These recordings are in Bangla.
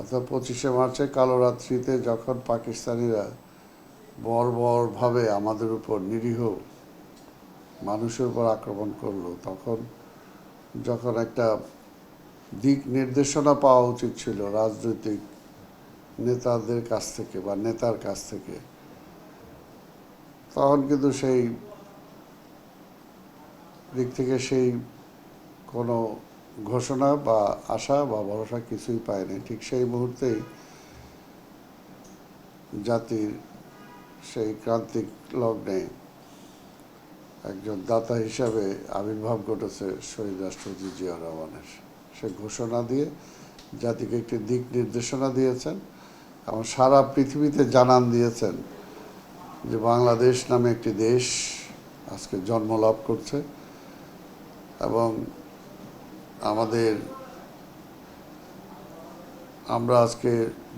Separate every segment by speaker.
Speaker 1: অর্থাৎ পঁচিশে মার্চে কালো রাত্রিতে যখন পাকিস্তানিরা বর্বরভাবে আমাদের উপর নিরীহ মানুষের উপর আক্রমণ করল, তখন যখন একটা দিক নির্দেশনা পাওয়া উচিত ছিল রাজনৈতিক নেতাদের কাছ থেকে বা নেতার কাছ থেকে, তখন কিন্তু সেই দিক থেকে সেই কোনো ঘোষণা বা আশা বা ভরসা কিছুই পায়নি ঠিক সেই মুহূর্তেই জাতির সেই ক্রান্তিক লগ্নে একজন দাতা হিসাবে আবির্ভাব ঘটেছে শহীদ রাষ্ট্রপতি জিয়া রহমানের। সে ঘোষণা দিয়ে জাতিকে একটি দিক নির্দেশনা দিয়েছেন এবং সারা পৃথিবীতে জানান দিয়েছেন যে বাংলাদেশ নামে একটি দেশ আজকে জন্ম লাভ করছে এবং আমাদের আমরা আজকে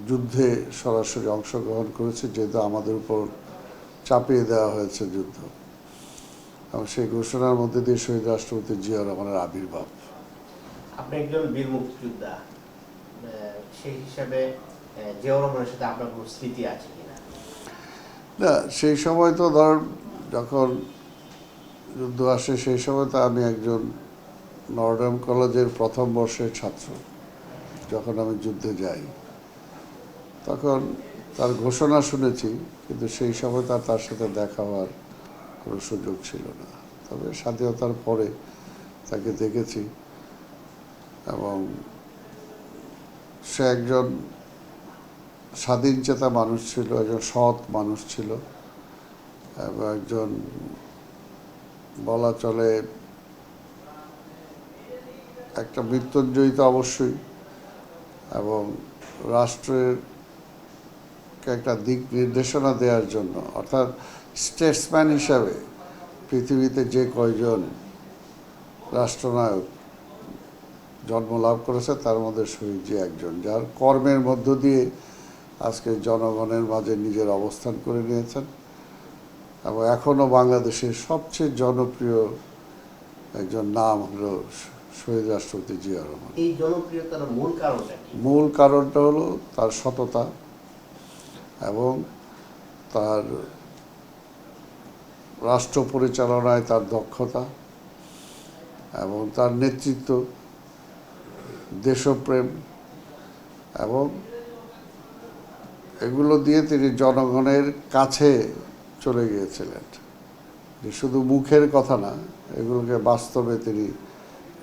Speaker 1: যুদ্ধে সরাসরি অংশগ্রহণ করেছি যেহেতু আমাদের উপর চাপিয়ে দেওয়া হয়েছে যুদ্ধ। এবং সেই ঘোষণার মধ্যে দিয়ে শহীদ রাষ্ট্রপতি জিয়া রহমানের আবির্ভাব।
Speaker 2: আপনি একজন বীর মুক্তিযোদ্ধা সেই হিসাবে জিয়াউর রহমানের সাথে আপনার কোনো স্মৃতি আছে কিনা?
Speaker 1: না সেই সময় তো ধর যখন যুদ্ধ আসে সেই সময় তো আমি একজন নরডাম কলেজের প্রথম বর্ষের ছাত্র, যখন আমি যুদ্ধে যাই। তখন তার ঘোষণা শুনেছি, কিন্তু সেই সময় তার তার সাথে দেখা হওয়ার কোনো সুযোগ ছিল না। তবে স্বাধীনতার পরে তাকে দেখেছি এবং সে একজন স্বাধীন চেতা মানুষ ছিল, একজন সৎ মানুষ ছিল এবং একজন বলা চলে একটা মৃত্যুঞ্জয়ী তো অবশ্যই এবং রাষ্ট্রের একটা দিক নির্দেশনা দেওয়ার জন্য, অর্থাৎ স্টেটসম্যান হিসাবে পৃথিবীতে যে কয়জন রাষ্ট্রনায়ক জন্ম লাভ করেছে, তার মধ্যে শহীদ জি একজন, যার কর্মের মধ্য দিয়ে আজকে জনগণের মাঝে নিজের অবস্থান করে নিয়েছেন এবং এখনও বাংলাদেশের সবচেয়ে জনপ্রিয় একজন নাম হলো শহীদ রাষ্ট্রপতি জিয়া রহমান।
Speaker 2: এই জনপ্রিয়তার মূল কারণটা
Speaker 1: মূল কারণটা হলো তার সততা এবং তার রাষ্ট্র পরিচালনায় তার দক্ষতা এবং তার নেতৃত্ব দেশপ্রেম এবং এগুলো দিয়ে তিনি জনগণের কাছে চলে গিয়েছিলেন। শুধু মুখের কথা না এগুলোকে বাস্তবে তিনি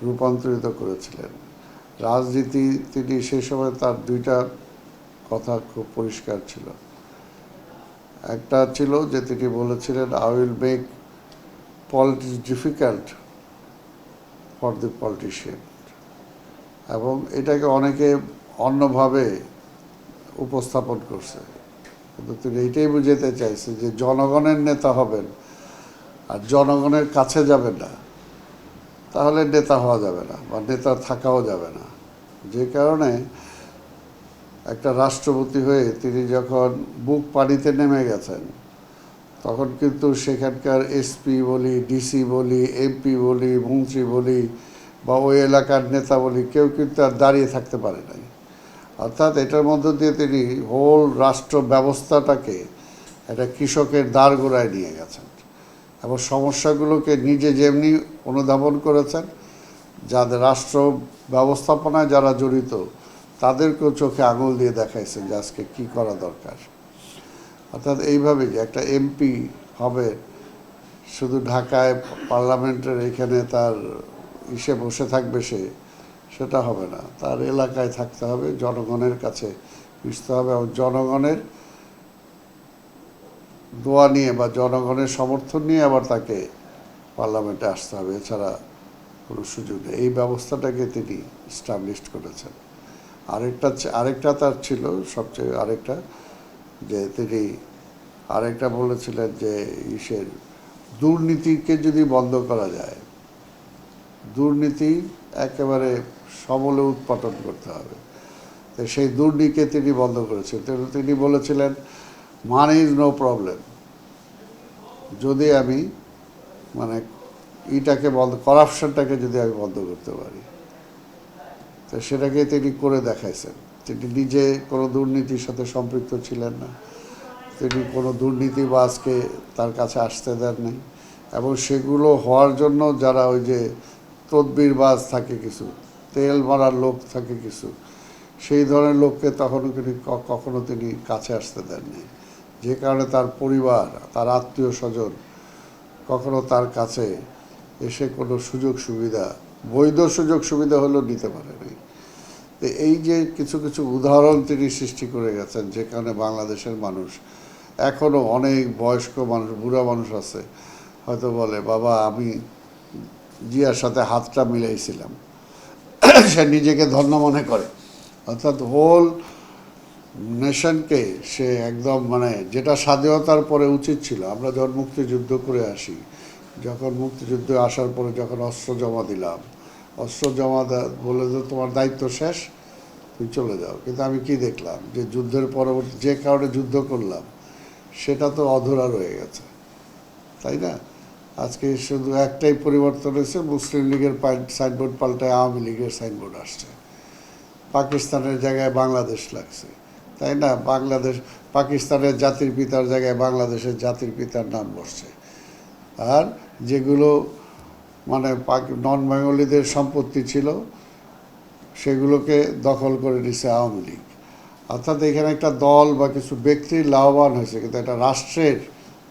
Speaker 1: রূপান্তরিত করেছিলেন। রাজনীতি তিনি সেই সময় তার দুইটা কথা খুব পরিষ্কার ছিল। একটা ছিল যে তিনি বলেছিলেন I will make politics difficult for the politician এবং এটাকে অনেকে অন্যভাবে উপস্থাপন করছে। কিন্তু তিনি এইটাই বুঝাতে চাইছে যে জনগণের নেতা হবেন আর জনগণের কাছে যাবেন না। তাহলে নেতা হওয়া যাবে না বা নেতা থাকাও যাবে না। যে কারণে একটা রাষ্ট্রপতি হয়ে তিনি যখন বুক পানিতে নেমে গেছেন, তখন কিন্তু সেখানকার এসপি বলি ডিসি বলি এমপি বলি, মন্ত্রী বলি বা ওই এলাকার নেতা বলি, কেউ কিন্তু আর দাঁড়িয়ে থাকতে পারে নাই। অর্থাৎ এটার মধ্য দিয়ে তিনি হোল রাষ্ট্র ব্যবস্থাটাকে একটা কৃষকের দ্বার গোড়ায় নিয়ে গেছেন। এবং সমস্যাগুলোকে নিজে যেমনি অনুধাবন করেছেন, যাদের রাষ্ট্র ব্যবস্থাপনায় যারা জড়িত, তাদেরকেও চোখে আঙুল দিয়ে দেখাইছেন যে আজকে কী করা দরকার। অর্থাৎ এইভাবে যে একটা এমপি হবে, শুধু ঢাকায় পার্লামেন্টের এখানে তার ইসে বসে থাকবে সে, সেটা হবে না। তার এলাকায় থাকতে হবে, জনগণের কাছে মিশতে হবে এবং জনগণের দোয়া নিয়ে বা জনগণের সমর্থন নিয়ে আবার তাকে পার্লামেন্টে আসতে হবে, এছাড়া কোনো সুযোগ নেই। এই ব্যবস্থাটাকে তিনি স্টাবলিশ করেছেন। আরেকটা আরেকটা তার ছিল সবচেয়ে আরেকটা, যে তিনি আরেকটা বলেছিলেন যে ইসের দুর্নীতিকে যদি বন্ধ করা যায়, দুর্নীতি একেবারে সমলে উৎপাদন করতে হবে। সেই দুর্নীতিকে তিনি বন্ধ করেছেন। তিনি বলেছিলেন মানি ইজ নো প্রবলেম যদি আমি মানে ইটাকে বন্ধ করাপশনটাকে যদি আমি বন্ধ করতে পারি, তো সেটাকে তিনি করে দেখাইছেন। তিনি নিজে কোনো দুর্নীতির সাথে সম্পৃক্ত ছিলেন না। তিনি কোনো দুর্নীতিবাজকে তার কাছে আসতে দেন দেননি এবং সেগুলো হওয়ার জন্য যারা ওই যে তদবিরবাজ থাকে কিছু, তেল মারার লোক থাকে কিছু, সেই ধরনের লোককে তখনও তিনি কখনো তিনি কাছে আসতে দেননি যে কারণে তার পরিবার, তার আত্মীয় স্বজন কখনো তার কাছে এসে কোনো সুযোগ সুবিধা, বৈধ সুযোগ সুবিধা হলেও নিতে পারেনি। তো এই যে কিছু কিছু উদাহরণ তিনি সৃষ্টি করে গেছেন যেখানে বাংলাদেশের মানুষ এখনও অনেক বয়স্ক মানুষ, বুড়া মানুষ আছে, হয়তো বলে, বাবা, আমি জিয়ার সাথে হাতটা মিলাইছিলাম। সে নিজেকে ধন্য মনে করে। অর্থাৎ হোল নেশনকে সে একদম মানে যেটা স্বাধীনতার পরে উচিত ছিল, আমরা যখন মুক্তিযুদ্ধ করে আসি, যখন মুক্তিযুদ্ধে আসার পরে যখন অস্ত্র জমা দিলাম, অস্ত্র জমা বলে যে তোমার দায়িত্ব শেষ, তুমি চলে যাও। কিন্তু আমি কি দেখলাম যে যুদ্ধের পরবর্তী, যে কারণে যুদ্ধ করলাম, সেটা তো অধরা রয়ে গেছে। তাই না? আজকে শুধু একটাই পরিবর্তন হয়েছে, মুসলিম লীগের সাইনবোর্ড পাল্টায় আওয়ামী লীগের সাইনবোর্ড আসছে। পাকিস্তানের জায়গায় বাংলাদেশ লাগছে। তাই না? বাংলাদেশ, পাকিস্তানের জাতির পিতার জায়গায় বাংলাদেশের জাতির পিতার নাম বসছে। আর যেগুলো মানে নন বেঙ্গলিদের সম্পত্তি ছিল, সেগুলোকে দখল করে নিছে আওয়ামী লীগ। অর্থাৎ এখানে একটা দল বা কিছু ব্যক্তির লাভবান হয়েছে, কিন্তু একটা রাষ্ট্রের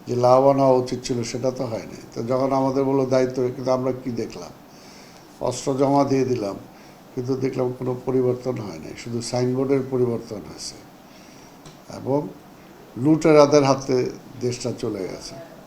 Speaker 1: যে লাভবান হওয়া উচিত ছিল সেটা তো হয়নি। তো যখন আমাদের বলল দায়িত্ব, কিন্তু আমরা কি দেখলাম? অস্ত্র জমা দিয়ে দিলাম, কিন্তু দেখলাম কোনো পরিবর্তন হয়নি। শুধু সাইনবোর্ডের পরিবর্তন হয়েছে। এবং লুটেরাদের হাতে দেশটা চলে গেছে।